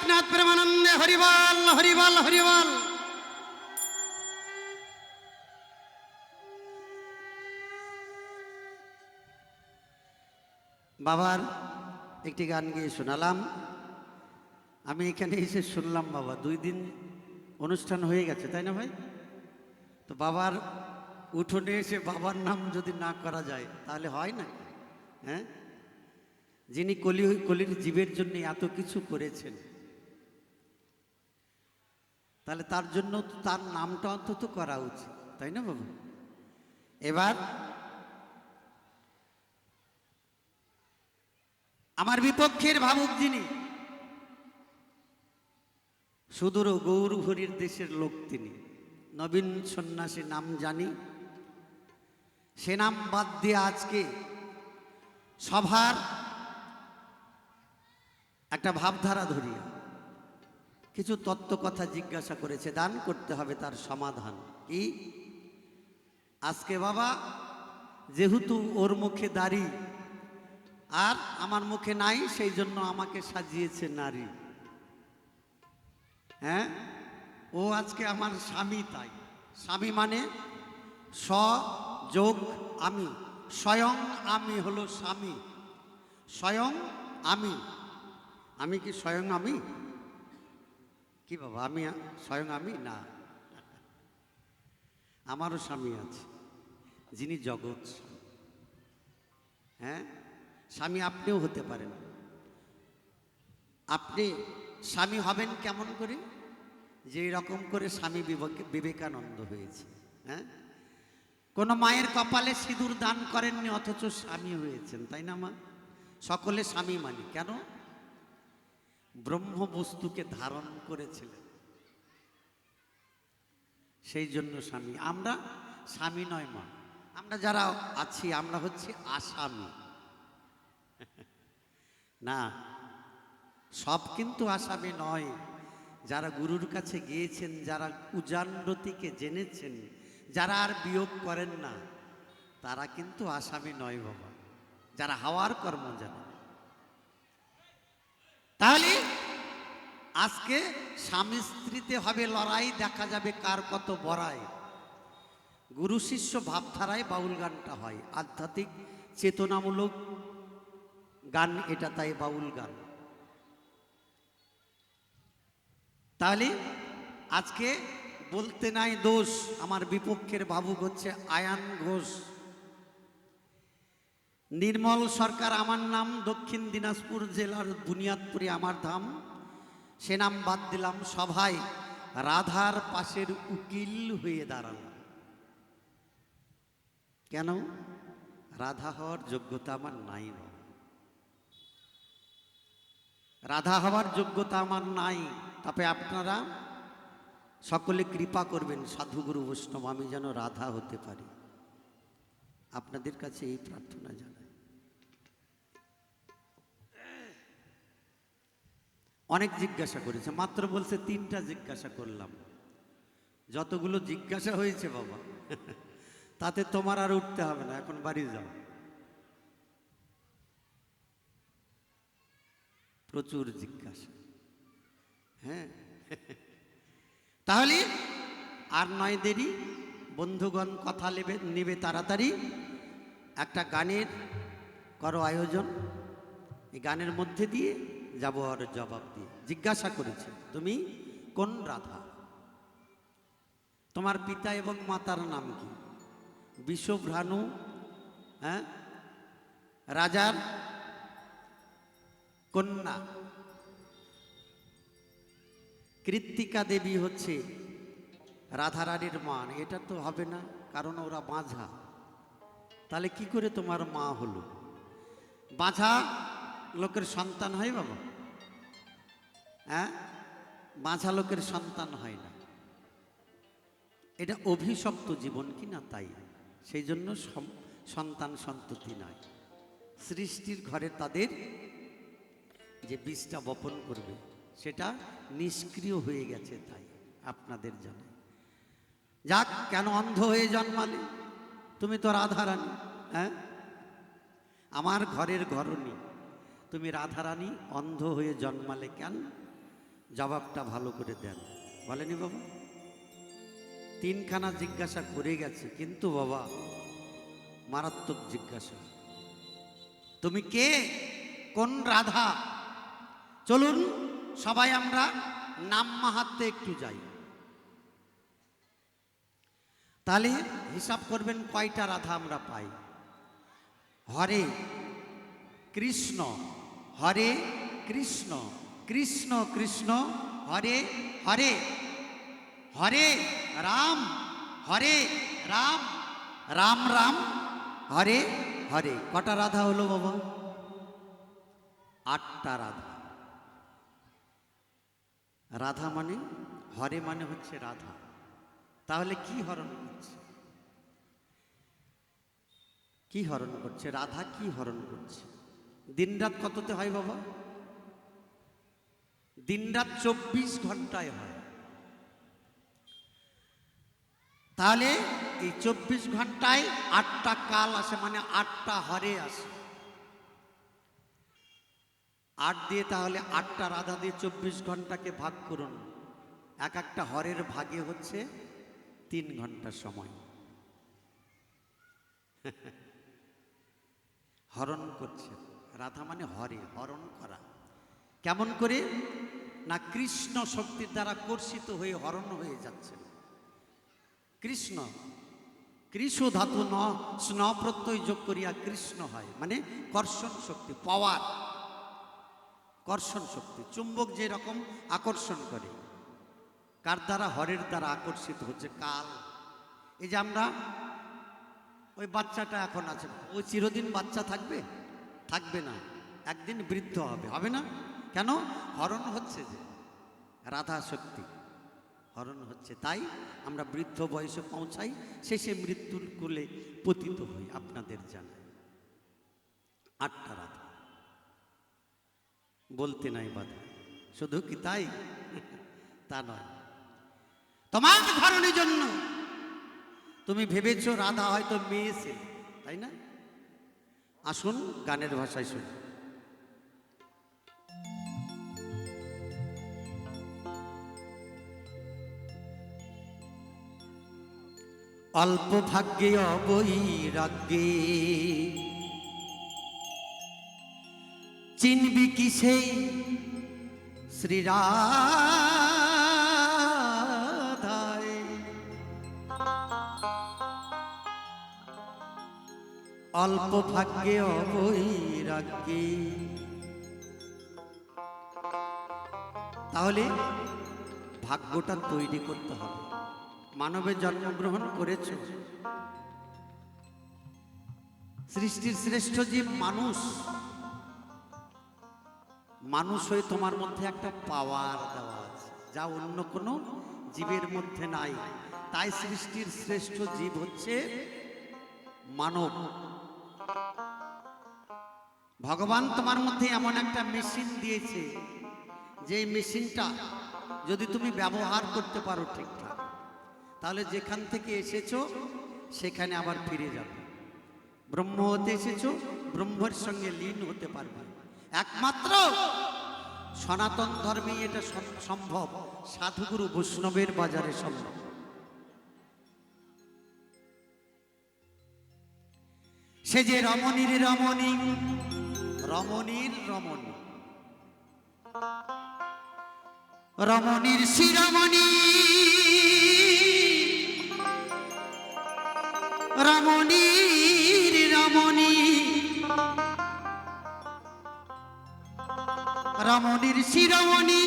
গোরখনাথ প্রেমানন্দে হরিবল হরিবল হরিবল। বাবার একটি গান গিয়ে শোনালাম। আমি এখানে এসে শুনলাম বাবা, দুই দিন অনুষ্ঠান হয়ে গেছে, তাই না ভাই? তো বাবার উঠোনে এসে বাবার নাম যদি না করা যায়, তাহলে হয় না? হ্যাঁ? যিনি কলি, কলির জীবের জন্য এত কিছু করেছেন। তাহলে তার জন্য তার নামটা অন্তত করা উচিত, তাই না বাবা? এবার আমার বিপক্ষের ভাবুক যিনি, সুদূর গৌর হরির দেশের লোক তিনি। নবীন সন্ন্যাসী নাম জানি। সে নাম বাদ দিয়ে আজকে সভার একটা ভাবধারা ধরিয়া কিছু তত্ত্ব কথা জিজ্ঞাসা করেছে, দান করতে হবে তার সমাধান কি? আজকে বাবা, যেহেতু ওর মুখে দাড়ি, আর আমার মুখে নাই, সেই জন্য আমাকে সাজিয়েছে নারী। হ্যাঁ? ও আজকে আমার স্বামী তাই। স্বামী মানে স যোগ আমি। স্বয়ং আমি হলো স্বামী। স্বয়ং আমি। আমি কি স্বয়ং আমি? কি বাবা, আমি স্বয়ং আমি? না। আমারও স্বামী আছে, যিনি জগৎ হ্যাঁ? স্বামী আপনিও হতে পারেন। আপনি স্বামী হবেন কেমন করে? যে রকম করে স্বামী বিবেক- বিবেকানন্দ হয়েছে হ্যাঁ? কোনো মায়ের কপালে সিঁদুর দান করেননি, অথচ স্বামী হয়েছেন, তাই না মা? সকলে স্বামী মানি, কেন? ব্রহ্ম বস্তুকে ধারণ করেছিলেন। সেই জন্য স্বামী। আমরা স্বামী নয় মা। আমরা যারা আছি, আমরা হচ্ছে আসামি। না, সব কিন্তু আসামি নয়। যারা গুরুর কাছে গিয়েছেন, যারা উজানরতিকে জেনেছেন, যারা আর বিয়োগ করেন না, তারা কিন্তু আসামি নয় বাবা। যারা হাওয়ার কর্ম জানে তাহলে আজকে স্বামী স্ত্রীতে হবে লড়াই, দেখা যাবে কার কত বড়াই। গুরু শিষ্য ভাবধারায় বাউল গানটা হয়। আধ্যাত্মিক চেতনামূলক গান এটা তাই বাউল গান। তাহলে আজকে বলতে নাই দোষ, আমার বিপক্ষের ভাবুক হচ্ছে আয়ান ঘোষ। নির্মল সরকার আমার নাম, দক্ষিণ দিনাজপুর জেলার বুনিয়াদপুরে আমার ধাম। সে নাম বাদ দিলাম সভায়। রাধার পাশের উকিল হয়ে দাঁড়ালাম। কেন? রাধা হওয়ার যোগ্যতা আমার নাই রাধা হওয়ার যোগ্যতা আমার নাই। তবে আপনারা সকলে কৃপা করবেন, সাধুগুরু বৈষ্ণব, আমি যেন রাধা হতে পারি। আপনাদের কাছে এই প্রার্থনা জানাই। অনেক জিজ্ঞাসা করেছে, মাত্র বলছে তিনটা জিজ্ঞাসা করলাম। যতগুলো জিজ্ঞাসা হয়েছে বাবা, তাতে তোমার আর উঠতে হবে না, এখন বাড়ি যাও। প্রচুর জিজ্ঞাসা। হ্যাঁ? তাহলে আর নয় দেরি, বন্ধুগণ কথা নেবে নেবে তাড়াতাড়ি। একটা গানের করো আয়োজন, এই গানের মধ্যে দিয়ে যাব আর জবাব দিয়ে জিজ্ঞাসা করেছে, তুমি কোন রাধা? তোমার পিতা এবং মাতার নাম কি? বিশ্বভ্রানু হ্যাঁ রাজার কন্যা। কৃত্তিকা দেবী হচ্ছে রাধারানীর মা এটা তো হবে না, কারণ ওরা বাঁঝা। তাহলে কি করে তোমার মা হলো? বাঁঝা লোকের সন্তান হয় বাবা। হ্যাঁ? বাঁঝা লোকের সন্তান হয় না। এটা অভিশপ্ত জীবন কি না তাই? সেই জন্য সন্তান সন্ততি নয় সৃষ্টির ঘরে তাদের যে বীজটা বপন করবে, সেটা নিষ্ক্রিয় হয়ে গেছে তাই আপনাদের জন্য যাক, কেন অন্ধ হয়ে জন্মালে? তুমি তো রাধারানী হ্যাঁ? আমার ঘরের ঘরণী, তুমি রাধারানী অন্ধ হয়ে জন্মালে কেন? জবাবটা ভালো করে দেন। বলেনি বাবা? তিনখানা জিজ্ঞাসা করে গেছে, কিন্তু বাবা, মারাত্মক জিজ্ঞাসা। তুমি কে? কোন রাধা? চলুন, সবাই আমরা নাম মাহাত্মে একটু যাই। তাহলে হিসাব করবেন কয়টা রাধা আমরা পাই। হরে কৃষ্ণ হরে কৃষ্ণ। কৃষ্ণ কৃষ্ণ, হরে হরে। হরে, রাম হরে, রাম। রাম রাম, হরে হরে। কটা রাধা হলো বাবা? আটটা রাধা। রাধা মানে হরে মানে হচ্ছে রাধা। তাহলে কি হরণ করছে? কি হরণ করছে? রাধা কি হরণ করছে? দিনরাত কততে হয় বাবা? দিনরাত চব্বিশ ঘন্টায় হয়। তাহলে এই চব্বিশ ঘন্টায় আটটা কাল আসে মানে আটটা হরে আসে। আট দিয়ে তাহলে আটটা রাধা দিয়ে চব্বিশ ঘন্টাকে ভাগ করুন। এক একটা হরের ভাগে হচ্ছে তিন ঘণ্টা সময়। হরণ করছে। রাধা মানে হরে, হরণ করা। কেমন করে? না কৃষ্ণ শক্তির দ্বারা কর্ষিত হয়ে হরণ হয়ে যাচ্ছে। কৃষ্ণ কৃষ ধাতু ন, স্ন প্রত্যয় যোগ করিয়া কৃষ্ণ হয়। মানে কর্ষণ শক্তি পাওয়ার কর্ষণ শক্তি, চুম্বক যে রকম আকর্ষণ করে। কার দ্বারা? হরের দ্বারা আকর্ষিত হচ্ছে কাল। এই যে আমরা, ওই বাচ্চাটা এখন আছে। ওই চিরদিন বাচ্চা থাকবে? থাকবে না। একদিন বৃদ্ধ হবে। হবে না? কেন? হরণ হচ্ছে যে, রাধা শক্তি। হরণ হচ্ছে তাই আমরা বৃদ্ধ বয়সে পৌঁছাই, শেষে মৃত্যুর কোলে পতিত হই আপনাদের জানাই। আটটা রাধা বলতে নাই বাধা। শুধু কি তাই? তা নয়। তোমার ধরনের জন্য তুমি ভেবেছো রাধা হয়তো মেয়ে ছেলে, তাই না? আসুন গানের ভাষায় শুনি। অল্প ভাগ্যে অবৈরাগ্যে। চিনবি কি সেই শ্রীরাধায়? অল্প ভাগ্যে অবৈরাগ্যে। তাহলে ভাগ্যটা তৈরি করতে হবে। মানবে জন্মগ্রহণ করেছ। সৃষ্টির শ্রেষ্ঠ জীব মানুষ। মানুষ হয়ে তোমার মধ্যে একটা পাওয়ার দেওয়া আছে। যা অন্য কোনো জীবের মধ্যে নাই। তাই সৃষ্টির শ্রেষ্ঠ জীব হচ্ছে মানব। ভগবান তোমার মধ্যে এমন একটা মেশিন দিয়েছে। যে মেশিনটা যদি তুমি ব্যবহার করতে পারো ঠিকঠাক। তাহলে যেখান থেকে এসেছ, সেখানে আবার ফিরে যাবে। ব্রহ্ম হতে এসেছ, ব্রহ্মের সঙ্গে লীন হতে পারবে একমাত্র সনাতন ধর্মে এটা সম্ভব। সাধুগুরু বৈষ্ণবের বাজারে সম্ভব। সে যে রমণীর রমণী রমণীর রমণী। রমণীর শিরমণি রমণীর রমণী। রমণীর শিরমণি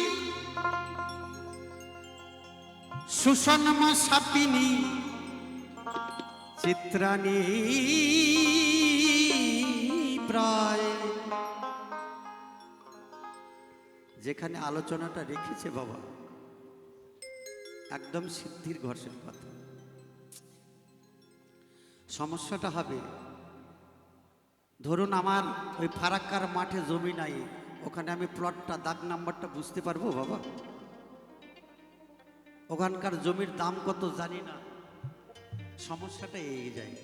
সুষন্ম সাপিনী, চিত্রাণী প্রায়। যেখানে আলোচনাটা রেখেছে বাবা, একদম সিদ্ধির ঘর্ষের কথা। সমস্যাটা হবে। ধরুন আমার ওই ফারাক্কার মাঠে জমি নাই, ওখানে আমি প্লটটা দাগ নাম্বারটা বুঝতে পারব বাবা? ওখানকার জমির দাম কত জানি না। সমস্যাটা এই যায়।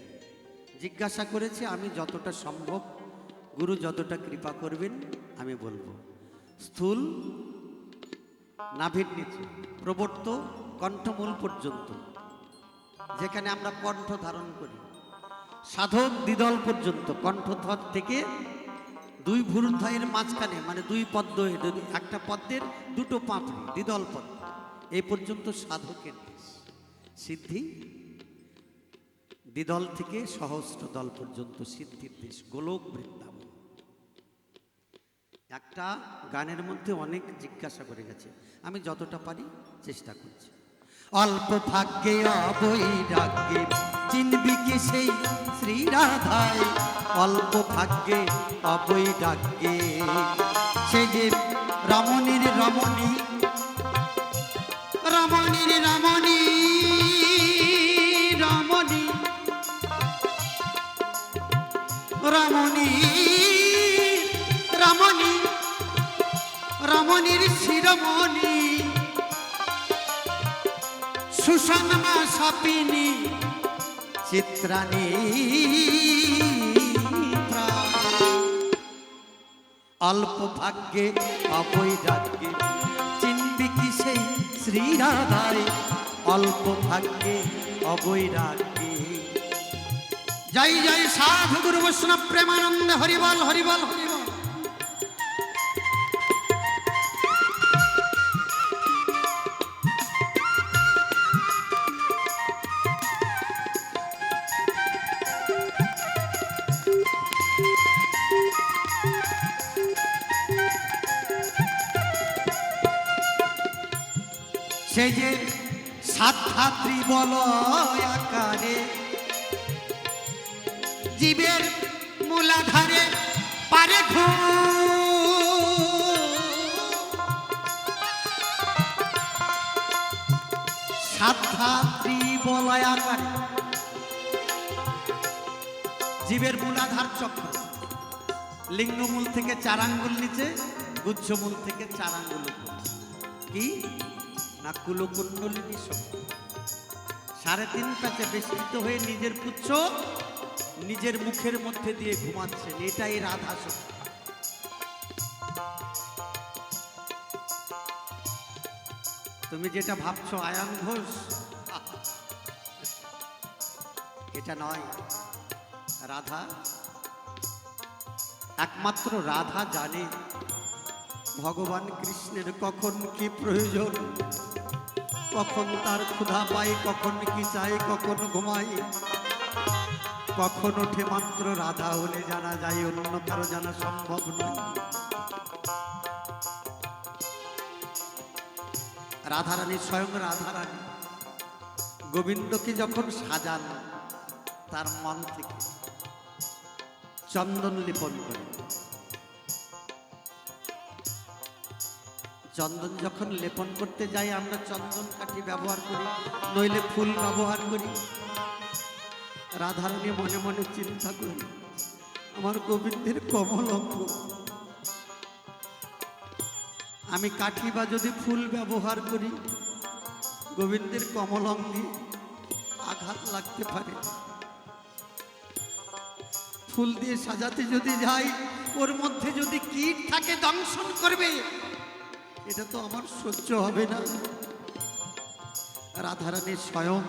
জিজ্ঞাসা করেছি, আমি যতটা সম্ভব, গুরু যতটা কৃপা করবেন, আমি বলব। স্থূল, নাভির নিচে, প্রবর্ত কণ্ঠমূল পর্যন্ত, যেখানে আমরা কণ্ঠ ধারণ করি। সাধক দ্বিদল পর্যন্ত কণ্ঠথর থেকে দুই ভুরুধ্বয়ের মাঝখানে মানে দুই পদ্ম একটা পদ্মের দুটো পাপড়ি দ্বিদল পদ্ম। এই পর্যন্ত সাধকের দেশ। সিদ্ধি, দ্বিদল থেকে সহস্র দল পর্যন্ত সিদ্ধির দেশ, গোলক বৃন্দাবন। একটা গানের মধ্যে অনেক জিজ্ঞাসা করে গেছে, আমি যতটা পারি চেষ্টা করছি। অল্প ভাগ্যে অবৈরাগ্যে চিনবি কি সেই শ্রীরাধায়? অল্প ভাগ্যে অবৈরাগ্যে। সে যে রমণীর রমণী রমণীর রমণী রমণী রমণী রমণী, রমণীর শিরমণি। সুষমা সাপিনী চিত্রাণী অল্প ভাগ্যে অবৈরাগ্যে চিনবি কি সেই শ্রীরাধায় অল্প ভাগ্যে অবৈরাগ্যে জয় জয়, সাধু গুরু বৈষ্ণব প্রেমানন্দ, হরিবল হরিবল হরিবল। সে যে সাধ্যাত্রী বল আকারে, জীবের মূলাধারে পারে ঘু বলয় আকারে, জীবের মূলাধার চক্র। লিঙ্গমূল থেকে চারাঙ্গুল নিচে, গুচ্ছমূল থেকে চারাঙ্গুল কি? না কুলকুণ্ডলিনী শক্তি সাড়ে তিন প্যাচে বেষ্টিত হয়ে নিজের পুচ্ছ নিজের মুখের মধ্যে দিয়ে ঘুমাচ্ছেন। এটাই রাধা শক্তি তুমি যেটা ভাবছ, আয়ান ঘোষ, এটা নয়। রাধা, একমাত্র রাধা জানে ভগবান কৃষ্ণের কখন কি প্রয়োজন। কখন তার ক্ষুধা পাই, কখন কি চাই, কখন ঘুমাই? কখন ওঠে মাত্র রাধা হলে জানা যায়, অন্য কারও জানা সম্ভব নয়। রাধারানী স্বয়ং রাধারানী, গোবিন্দকে যখন সাজান, তার মন থেকে চন্দন লিপন করে। চন্দন যখন লেপন করতে যাই, আমরা চন্দন কাঠি ব্যবহার করি, নইলে ফুল ব্যবহার করি। রাধারানী মনে মনে চিন্তা করি আমার গোবিন্দের কমল আমি কাঠি বা যদি ফুল ব্যবহার করি, গোবিন্দের কমল অঙ্গে আঘাত লাগতে পারে। ফুল দিয়ে সাজাতে যদি যাই, ওর মধ্যে যদি কীট থাকে, দংশন করবে এটা তো আমার সহ্য হবে না। রাধারানী স্বয়ং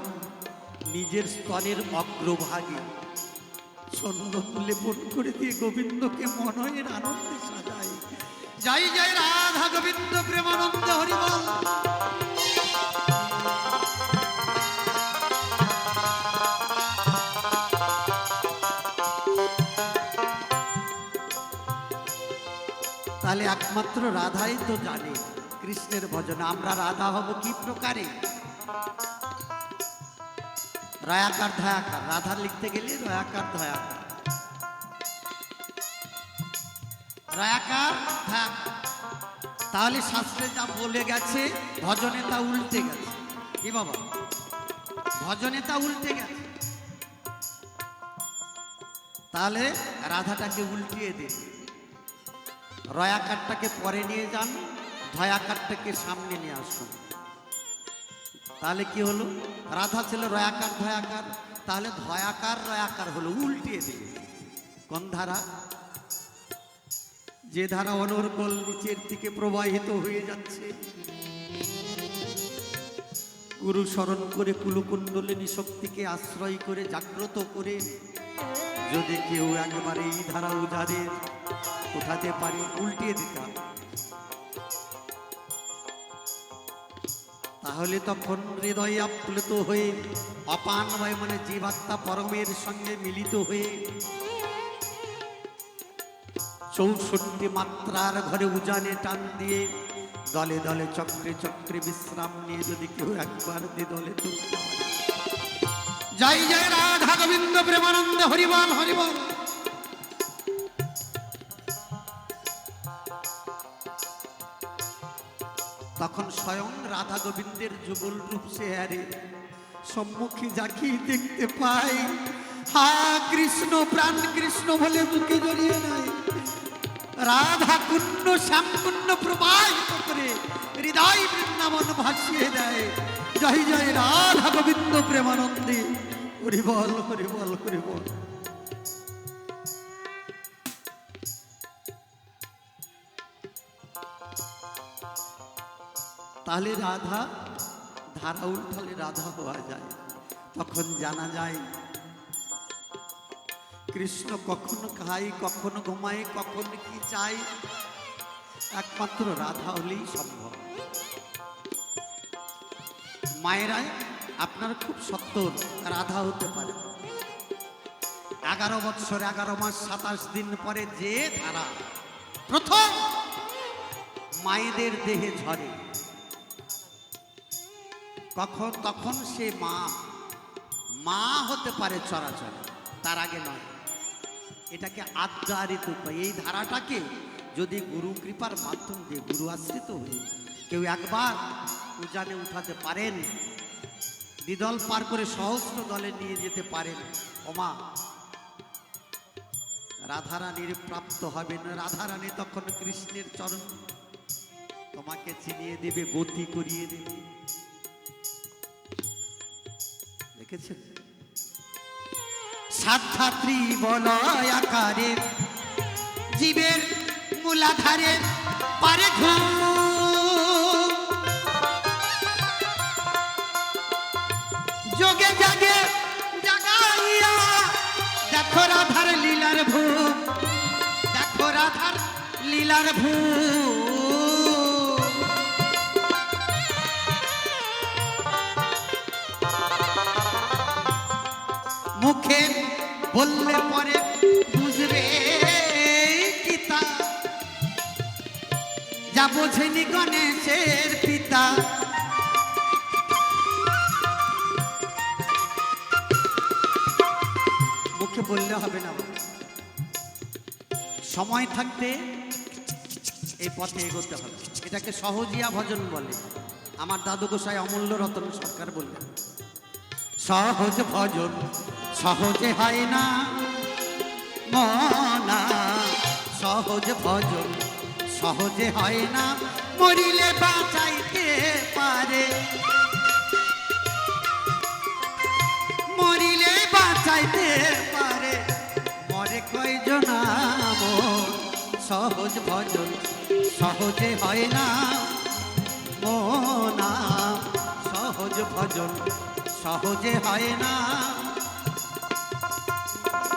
নিজের স্তনের অগ্রভাগে। চন্দন করে দিয়ে গোবিন্দকে মনয়ের আনন্দে সাজায়। যাই যাই, রাধা গোবিন্দ, প্রেমানন্দ, হরিবল। তাহলে একমাত্র রাধাই তো জানে। কৃষ্ণের ভজন। আমরা রাধা হব কি প্রকারে? রয়াকার ধয়াকার। রাধা লিখতে গেলে রয়াকার ধয়াকার। রয়াকার তাহলে শাস্ত্রে যা বলে গেছে, ভজনে তা উল্টে গেছে। কি বাবা? ভজনে তা উল্টে গেছে। তাহলে রাধাটাকে উল্টিয়ে দিন রয়াকারটাকে পরে নিয়ে যান। ধয়াকারটাকে সামনে নিয়ে আসুন। তাহলে কি হলো? রাধা ছিল রয়াকার, ধয়াকার। তাহলে ধয়াকার, রয়াকার হলো, উল্টিয়ে দিল। কোন ধারা? যে ধারা অনর্গল নিচের দিকে প্রবাহিত হয়ে যাচ্ছে। গুরু স্মরণ করে কুলকুণ্ডলিনী শক্তিকে আশ্রয় করে, জাগ্রত করে। যদি কেউ একেবারে এই ধারা উজারে উঠাতে পারে, উল্টিয়ে দিতাম তাহলে তখন হৃদয় আপ্লুত হয়ে অপান হয় মানে জীবাত্মা পরমের সঙ্গে মিলিত হয়ে চৌষট্টি মাত্রার ঘরে উজানে টান দিয়ে দলে দলে চক্রে চক্রে বিশ্রাম নিয়ে যদি কেউ একবার দি দলে। জয় জয় রাধা গোবিন্দ প্রেমানন্দ, হরিবল হরিবল তখন স্বয়ং রাধা গোবিন্দের যুগল রূপ সে হারে সম্মুখে যাকে দেখতে পাই। হা, কৃষ্ণ প্রাণ, কৃষ্ণ বলে বুকে জড়িয়ে নাই রাধা কুণ্ড শ্যামকুণ্ড প্রবাহিত করে হৃদয় বৃন্দাবন ভাসিয়ে দেয়। জয় জয়, রাধা গোবিন্দ প্রেমানন্দে। হরিবল হরিবল হরিবল। তাহলে রাধা, ধারা উল্টালে রাধা হওয়া যায়। তখন জানা যায়, কৃষ্ণ কখনো খাই কখনো ঘুমায়, কখনো কি চাই একমাত্র রাধা হলেই সম্ভব। মায়েরা, আপনার খুব সত্তর, রাধা হতে পারে। এগারো বৎসর, এগারো মাস, সাতাশ দিন পরে যে ধারা, প্রথম মায়েদের দেহে ঝরে। কখন, তখন সে মা মা হতে পারে চরাচর, তার আগে নয়। এটাকে আদ্যারিত উপায়। এই ধারাটাকে যদি গুরু কৃপার মাধ্যম দিয়ে গুরু আশ্রিত হয়ে কেউ একবার উজানে উঠাতে পারেন, দ্বিদল পার করে সহস্র দলে নিয়ে যেতে পারেন ওমা রাধারানীর প্রাপ্ত হবে হবেন রাধারানী তখন কৃষ্ণের চরণ তোমাকে চিনিয়ে দেবে, গতি করিয়ে দেবে। দেখেছেন সাধ্যাত্রী বলয় আকারে, জীবের মূলাধারে পারে যোগে জাগে জাগাইয়া, দেখো রাধার লীলার ভূম, দেখো রাধার লীলার ভূম। মুখে বললে পরে বুঝবে পিতা যা বোঝেনি গণেশের পিতা। মুখে বললে হবে না সময় থাকতে এই পথে এগোতে হবে। এটাকে সহজিয়া ভজন বলে। আমার দাদু গোসাই অমূল্য রতন সরকার বললেন। সহজ ভজন, সহজে হয় না। মনা, সহজ ভজন, সহজে হয় না। মরিলে বাঁচাইতে পারে। মরিলে বাঁচাইতে পারে। মরে কয়জন? সহজ ভজন, সহজে হয় না। মোনা, সহজ ভজন সহজে হয় না।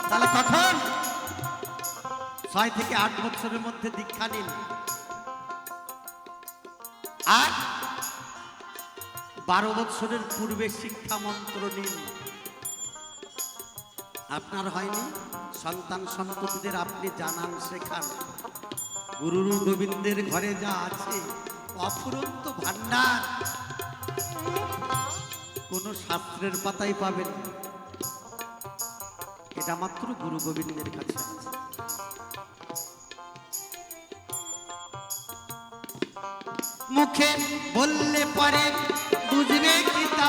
তাহলে কখন ছয় থেকে আট বছরের মধ্যে দীক্ষা নিন। আর বারো বছরের পূর্বে শিক্ষা মন্ত্র নিন। আপনার হয়নি? সন্তান সন্ততিদের আপনি জানান শেখান গুরু গোবিন্দের ঘরে যা আছে, অফুরন্ত ভান্ডার কোনো শাস্ত্রের পাতাই পাবেন। এটা মাত্র গুরু গোবিন্দের কাছে মুখে বললে পরে, বুঝবে গীতা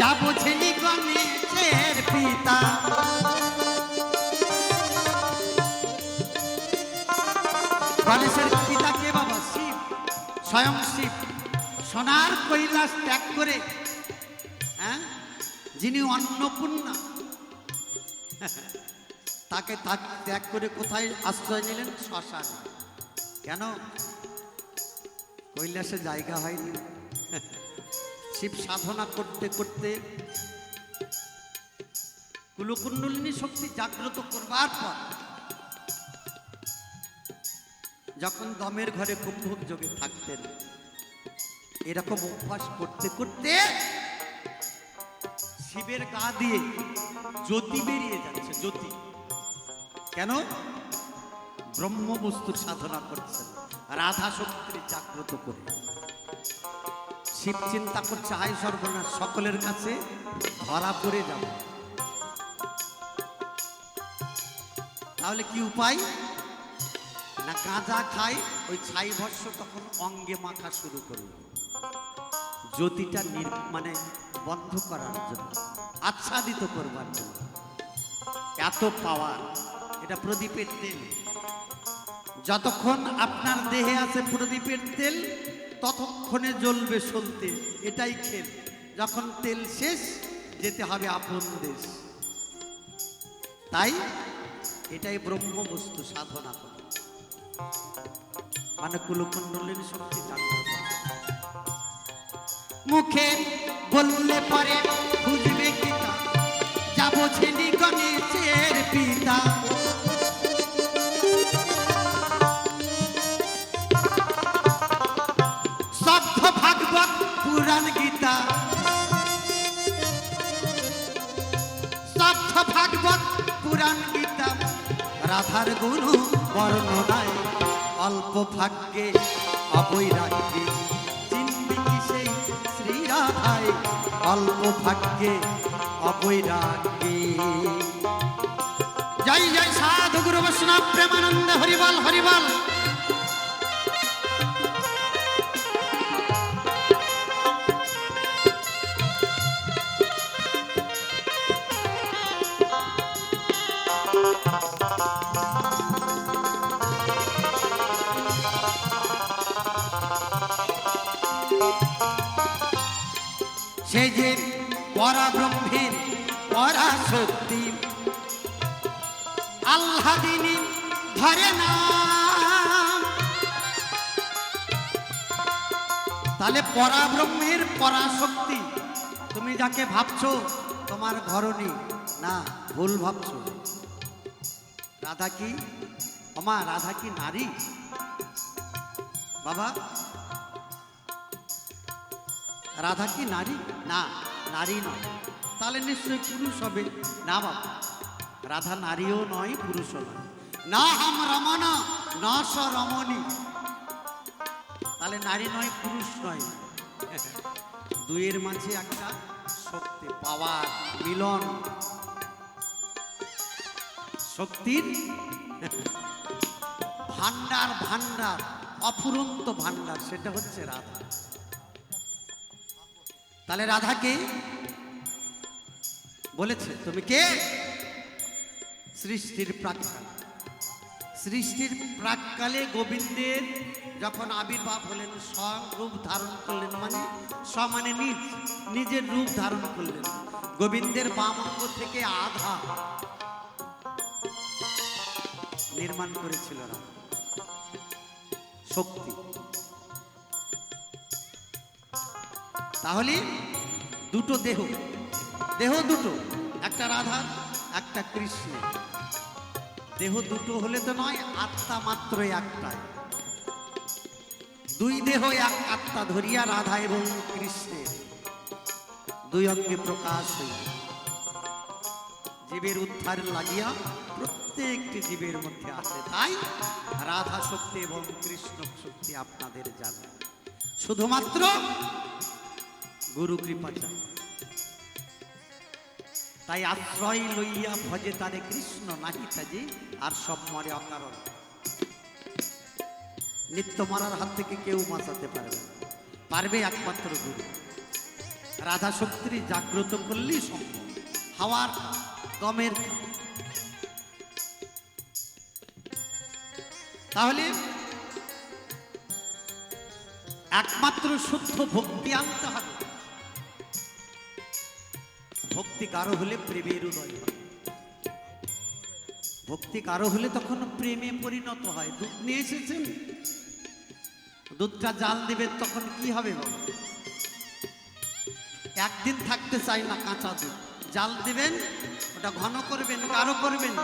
যা বোঝেনি গণেশের পিতা। গণেশের পিতা কে বাবা শিব, স্বয়ং শিব, সোনার কৈলাস ত্যাগ করে যিনি অন্নপূর্ণা, তাকে ত্যাগ করে কোথায় আশ্রয় নিলেন? শ্মশান। কেন? কৈলাসে জায়গা হয়নি। শিব সাধনা করতে করতে কুলকুণ্ডলিনী শক্তি জাগ্রত করবার পর যখন দমের ঘরে কুম্ভক যোগে থাকতেন, এরকম অভ্যাস করতে করতে শিবের গা দিয়ে জ্যোতি বেরিয়ে যাচ্ছে, জ্যোতি। কেন? ব্রহ্মবস্তুর সাধনা করছেন রাধা শক্তি জাগ্রত করে। শিব চিন্তা করছে, আয় সর্বনাশ, সকলের কাছে ধরা পড়ে যাব। তাহলে কি উপায়? না গাঁজা খাই ওই ছাই ভস্য তখন অঙ্গে মাখা শুরু করল। জ্যোতিটা মানে বন্ধ করার জন্য, আচ্ছাদিত করবার জন্য। এত পাওয়ার এটা প্রদীপের তেল। যতক্ষণ আপনার দেহে আছে প্রদীপের তেল, ততক্ষণে জ্বলবে সলতে এটাই খেল। যখন তেল শেষ, যেতে হবে আপন দেশ। তাই এটাই ব্রহ্মবস্তু সাধনা করে। মানে কুলকুণ্ডলের শক্তি মুখে বললে পরে বুঝবে কিতা যাব ছেলি গণেশের পিতা। সভ্য ভাগবত পুরাণ গীতা। সভ্য ভাগবত পুরাণ গীতা। রাধার গুরু বর্ণনায় অল্প ভাগ্যে অবৈরাগ্যে অল্প ভাগ্যে অবৈরাগ্যে জয় জয় সাধু গুরু বৈষ্ণব প্রেমানন্দ হরিবল হরিবল। সে যে পরাব্রহ্মের পরাশক্তি। আল্লাদিনী ধরে না তাহলে পরাব্রহ্মের পরাশক্তি, তুমি যাকে ভাবছ, তোমার ঘরণী। না, ভুল ভাবছ। রাধা কি? আমা রাধা কি নারী? বাবা রাধা কি নারী? না, নারী নয়। তাহলে নিশ্চয়ই পুরুষ হবে। না বাবা, রাধা নারীও নয়, পুরুষও নয়। না হাম রমনা, না স রমণী। তাহলে নারী নয়, পুরুষ নয়। দুইয়ের মাঝে একটা শক্তি, পাওয়ার, মিলন। শক্তির ভান্ডার ভান্ডার অফুরন্ত ভান্ডার সেটা হচ্ছে রাধা। তাহলে রাধাকে বলেছে, তুমি কে? সৃষ্টির প্রাককাল। সৃষ্টির প্রাককালে গোবিন্দের যখন আবির্ভাব হলেন, স্বরূপ ধারণ করলেন মানে স মানে নিজ, নিজের রূপ ধারণ করলেন। গোবিন্দের বাম অঙ্গ থেকে আধা নির্মাণ করেছিল রাধা। শক্তি। তাহলে দুটো দেহ দেহ দুটো, একটা রাধা, একটা কৃষ্ণ। দেহ দুটো হলে তো নয়, আত্মা মাত্র একটাই দুই দেহ এক আত্মা ধরিয়া রাধা এবং কৃষ্ণের দুই অঙ্গে প্রকাশ হইল। জীবের উদ্ধার লাগিয়া প্রত্যেকটি জীবের মধ্যে আছে তাই রাধা শক্তি এবং কৃষ্ণ শক্তি আপনাদের জানা। শুধুমাত্র গুরু কৃপা তাই আশ্রয় লইয়া ভজে তারে কৃষ্ণ নাহি তাজি, আর সব মরে অকারণ। নিত্য মরার হাত থেকে কেউ বাঁচাতে পারবে। পারবে একমাত্র গুরু। রাধা শক্তির জাগ্রত করলেই সম্ভব। হাওয়ার দমের তাহলে একমাত্র শুদ্ধ ভক্তি আনতে হবে। ভক্তি কারও হলে প্রেমের উদয় হয়। ভক্তি কারও হলে তখন প্রেমে পরিণত হয়। দুধ নিয়ে এসেছেন? দুধটা জাল দেবেন তখন কি হবে বাবা একদিন থাকতে চাই না কাঁচা দুধ। জাল দিবেন, ওটা ঘন করবেন গাঢ় করবেন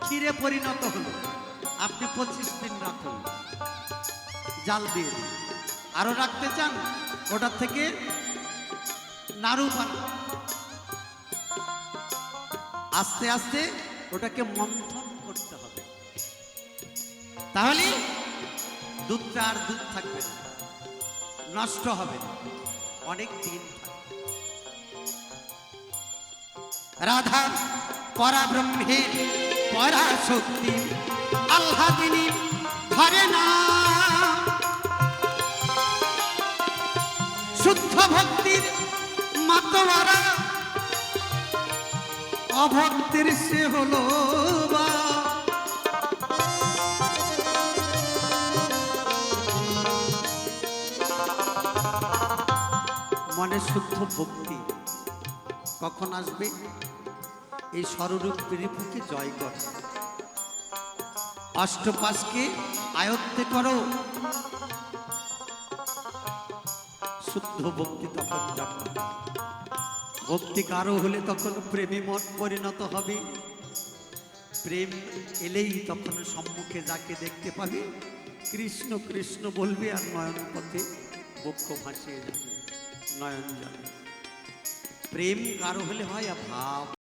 ক্ষীরে পরিণত হলো। আপনি পঁচিশ দিন রাখুন। জাল দিয়ে আরও রাখতে চান? ওটার থেকে নাড়ু বানান। আস্তে আস্তে ওটাকে মন্থন করতে হবে। তাহলে দুধটা আর দুধ থাকবে নষ্ট হবে অনেক দিন রাধা পরাব্রহ্মের পরাশক্তি আল্লাদিনী ধরে না। শুদ্ধ ভক্তির মাতোয়ারা অভক্তির সে হলো বা মনে শুদ্ধ ভক্তি কখন আসবে? এই স্বরূপ রিপুকে জয় করো। অষ্টপাশকে আয়ত্তে করো। শুদ্ধ ভক্তি তখন জন্ম ভক্তি কারও হলে তখন প্রেমে মন পরিণত হবে। প্রেম এলেই তখন সম্মুখে যাকে দেখতে পাবে, কৃষ্ণ কৃষ্ণ বলবে আর নয়ন পথে বক্ষ ভাসিয়ে যাবে, নয়ন যাবে। প্রেম কারও হলে হয় ভাব